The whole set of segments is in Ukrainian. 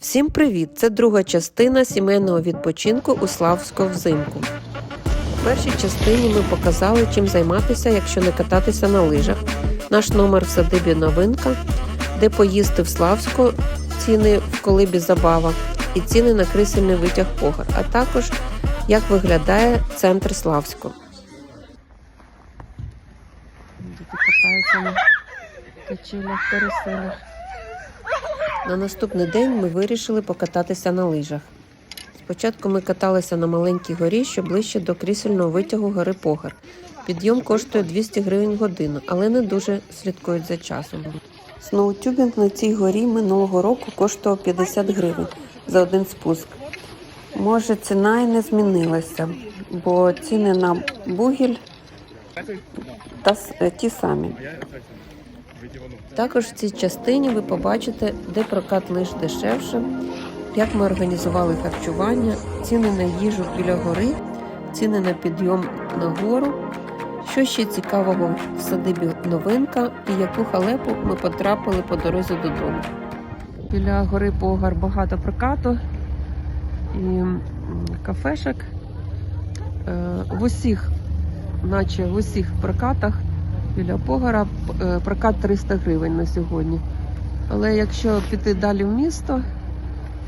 Всім привіт! Це друга частина сімейного відпочинку у Славську взимку. У першій частині ми показали, чим займатися, якщо не кататися на лижах. Наш номер в садибі новинка, де поїсти в Славську, ціни в колибі забава і ціни на крисельний витяг погар, а також як виглядає центр Славську. Діти катаються на качелях, каруселях. На наступний день ми вирішили покататися на лижах. Спочатку ми каталися на маленькій горі, що ближче до крісельного витягу гори Погар. Підйом коштує 200 гривень годину, але не дуже слідкують за часом. Сноутюбінг на цій горі минулого року коштував 50 гривень за один спуск. Може, ціна і не змінилася, бо ціни на бугіль та ті самі. Також в цій частині ви побачите, де прокат лиш дешевше, як ми організували харчування, ціни на їжу біля гори, ціни на підйом на гору, що ще цікавого в садибі новинка і яку халепу ми потрапили по дорозі додому. Біля гори Погар багато прокату і кафешок. Е, В усіх, наче в усіх прокатах біля Погора е, прокат 300 гривень на сьогодні. Але якщо піти далі в місто,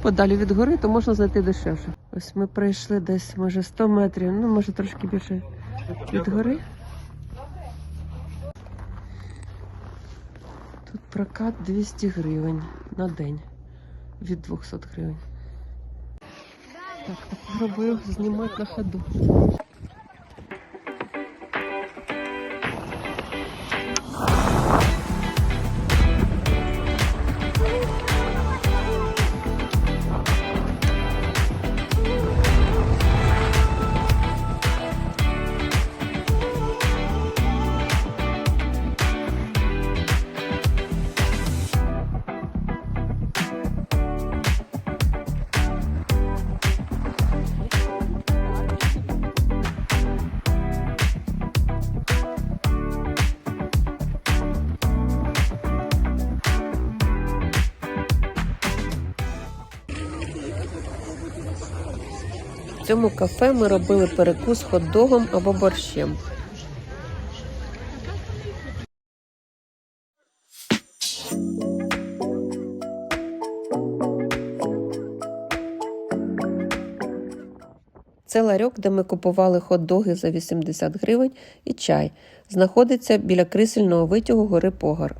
подалі від гори, то можна знайти дешевше. Ось ми пройшли десь, може, 100 метрів, ну може трошки більше від гори. Тут прокат 200 гривень на день від 200 гривень. Так, попробую знімати на ходу. Цьому кафе ми робили перекус хот-догом або борщем. Це ларьок, де ми купували хот-доги за 80 гривень і чай. Знаходиться біля крисельного витягу гори Погар.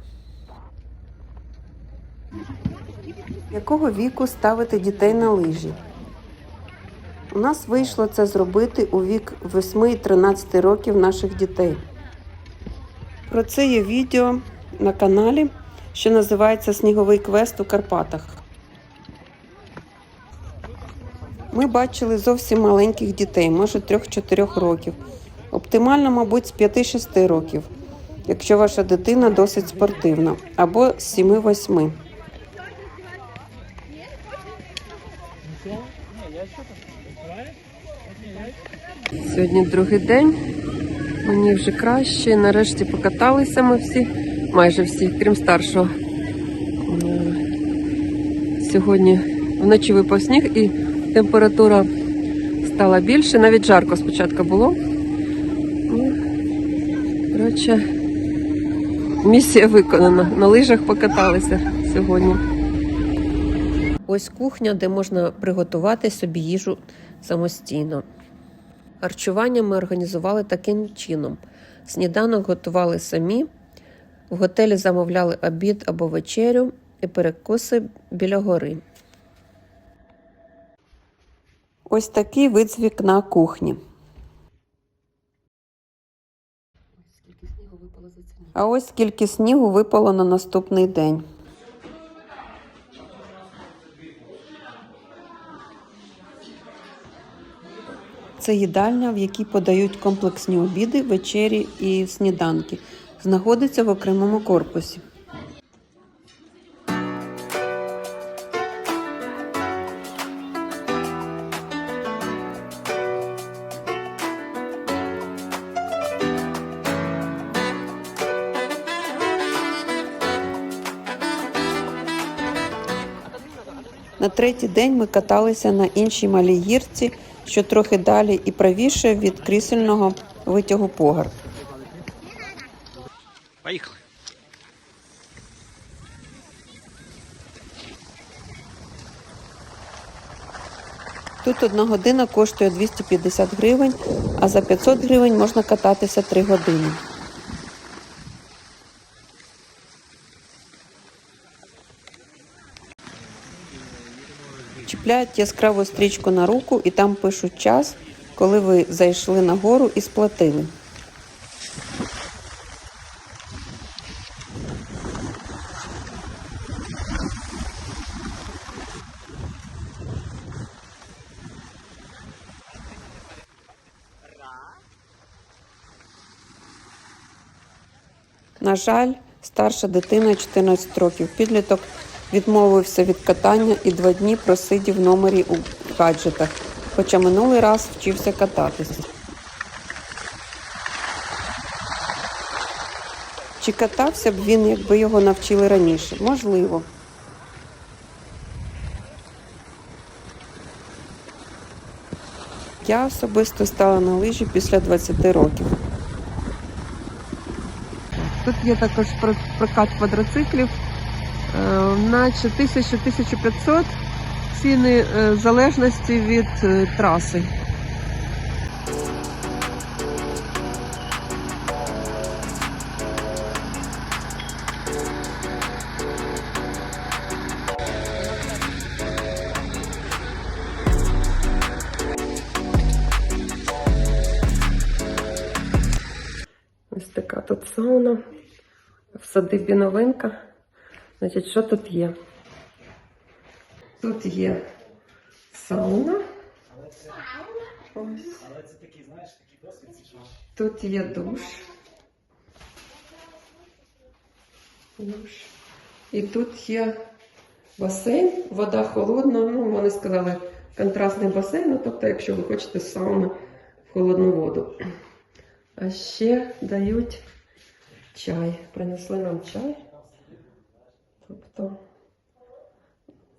Якого віку ставити дітей на лижі? У нас вийшло це зробити у вік 8 і 13 років наших дітей. Про це є відео на каналі, що називається Сніговий квест у Карпатах. Ми бачили зовсім маленьких дітей, може 3-4 років. Оптимально, мабуть, з 5-6 років, якщо ваша дитина досить спортивна, або з 7-8. Сьогодні другий день. Мені вже краще. Нарешті покаталися ми всі, майже всі, крім старшого. Е, Сьогодні вночі випав сніг і температура стала більше. Навіть жарко спочатку було. Ну, Коротше, місія виконана. На лижах покаталися сьогодні. Ось кухня, де можна приготувати собі їжу самостійно. Харчування ми організували таким чином: сніданок готували самі, в готелі замовляли обід або вечерю і перекуси біля гори. Ось такий вид з вікна кухні. А ось скільки снігу випало на наступний день. Це їдальня, в якій подають комплексні обіди, вечері і сніданки. Знаходиться в окремому корпусі. На третій день ми каталися на іншій малій гірці, що трохи далі і правіше від крісельного витягу погар. Поїхали. Тут одна година коштує 250 гривень, а за 500 гривень можна кататися 3 години. Чіпляють яскраву стрічку на руку і там пишуть час, коли ви зайшли на гору і сплатили. На жаль, старша дитина 14 років підліток відмовився від катання і два дні просидів номері у гаджетах, хоча минулий раз вчився кататися. Чи катався б він, якби його навчили раніше? Можливо. Я особисто стала на лижі після 20 років. Тут є також прокат квадроциклів, наче 1000-1500 ціни е, в залежності від е, траси. Ось така тут сауна. В садибі новинка. Значить, що тут є? Тут є сауна. Ось. Тут є душ. Душ. І тут є басейн, вода холодна. Ну, вони сказали, контрастний басейн. Ну, тобто, якщо ви хочете сауну в холодну воду. А ще дають чай. Принесли нам чай. Тобто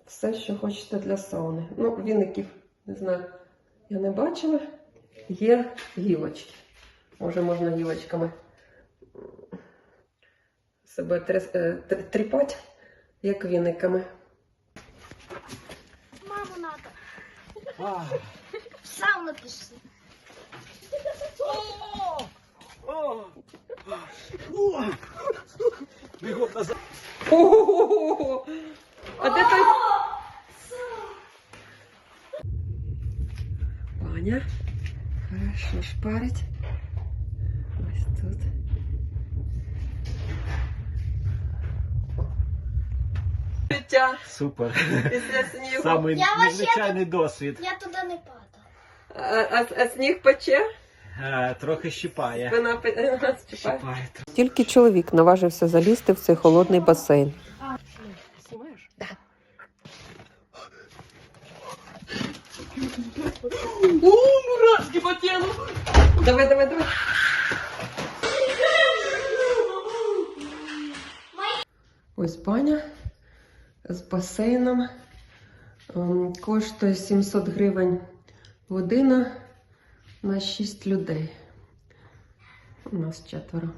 все, що хочете для сауни. Ну, віників, не знаю, я не бачила. Є гілочки. Може, можна гілочками себе е, тр- тріпати, як віниками. Маму надо. В сауну пішли. Бігом назад. Ого! А де той? Ваня. Хорошо шпарить. Ось тут. Життя Супер. після снігу. Самий Я вообще- незвичайний досвід. Я туди не падав. А, а, а сніг пече? Е, трохи щипає. Спина. Щипає. Тільки чоловік наважився залізти в цей холодний басейн. мурашки по тілу. Давай, давай, давай. Ось баня з басейном. Ем, Коштує 700 гривень година на 6 людей. У нас четверо.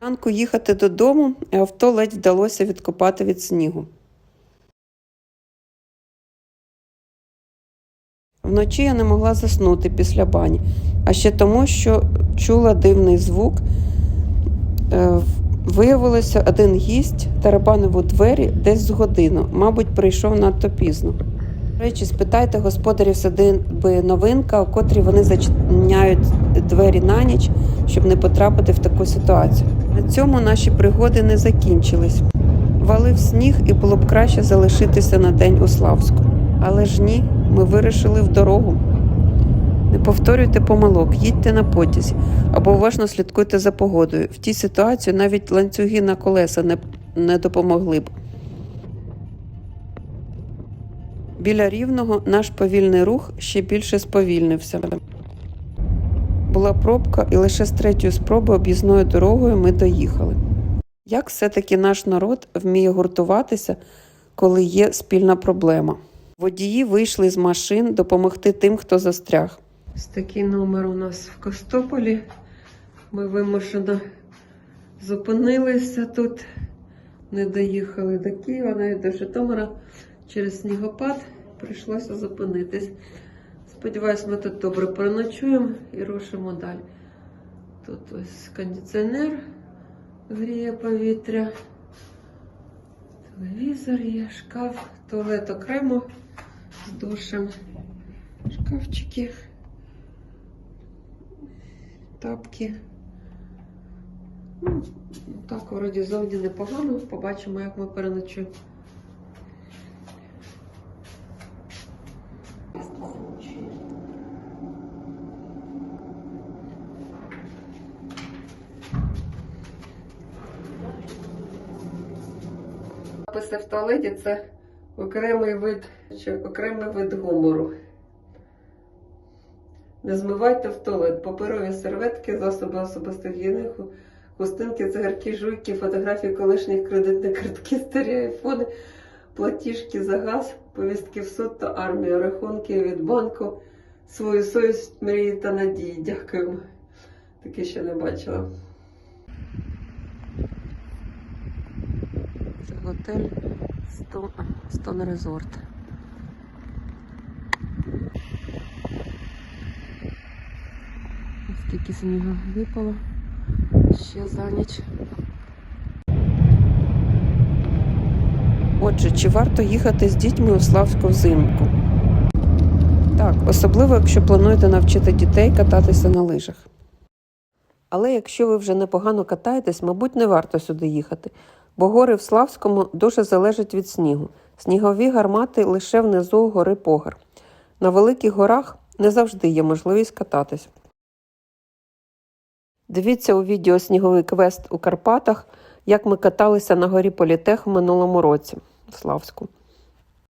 Ранку їхати додому, авто ледь вдалося відкопати від снігу. Вночі я не могла заснути після бані, а ще тому, що чула дивний звук. Виявилося, один гість тарабанив у двері десь з годину, мабуть, прийшов надто пізно. Речі, спитайте господарів садиби новинка, у котрій вони зачиняють двері на ніч, щоб не потрапити в таку ситуацію. На цьому наші пригоди не закінчились. Валив сніг і було б краще залишитися на день у Славську. Але ж ні, ми вирішили в дорогу. Не повторюйте помилок, їдьте на потязі або уважно слідкуйте за погодою. В тій ситуації навіть ланцюги на колеса не, не допомогли б. Біля рівного наш повільний рух ще більше сповільнився. Була пробка, і лише з третьої спроби об'їзною дорогою ми доїхали. Як все-таки наш народ вміє гуртуватися, коли є спільна проблема? Водії вийшли з машин допомогти тим, хто застряг. Ось такий номер у нас в Костополі. Ми вимушено зупинилися тут, не доїхали до Києва, навіть до Житомира. Через снігопад прийшлося зупинитись. Сподіваюсь, ми тут добре переночуємо і рушимо далі. Тут ось кондиціонер гріє повітря, телевізор є, шкаф, туалет окремо з душем, шкафчики, тапки. Ну, так, вроді зовні непогано. Побачимо, як ми переночуємо. Написи в туалеті це окремий вид, окремий вид гумору. Не змивайте в туалет паперові серветки, засоби особистої гігієни, хустинки, цигарки, жуйки, фотографії колишніх кредитних картки, старі айфони, платіжки за газ, повістки в суд та армію, рахунки від банку, свою совість, мрії та надії. Дякуємо. Таке ще не бачила. Це готель Стон, Стон Скільки снігу випало ще за ніч. Отже, чи варто їхати з дітьми у Славську взимку? Так, особливо, якщо плануєте навчити дітей кататися на лижах. Але якщо ви вже непогано катаєтесь, мабуть, не варто сюди їхати, бо гори в Славському дуже залежать від снігу. Снігові гармати лише внизу гори Погар. На великих горах не завжди є можливість кататись. Дивіться у відео Сніговий квест у Карпатах, як ми каталися на горі Політех в минулому році в Славську.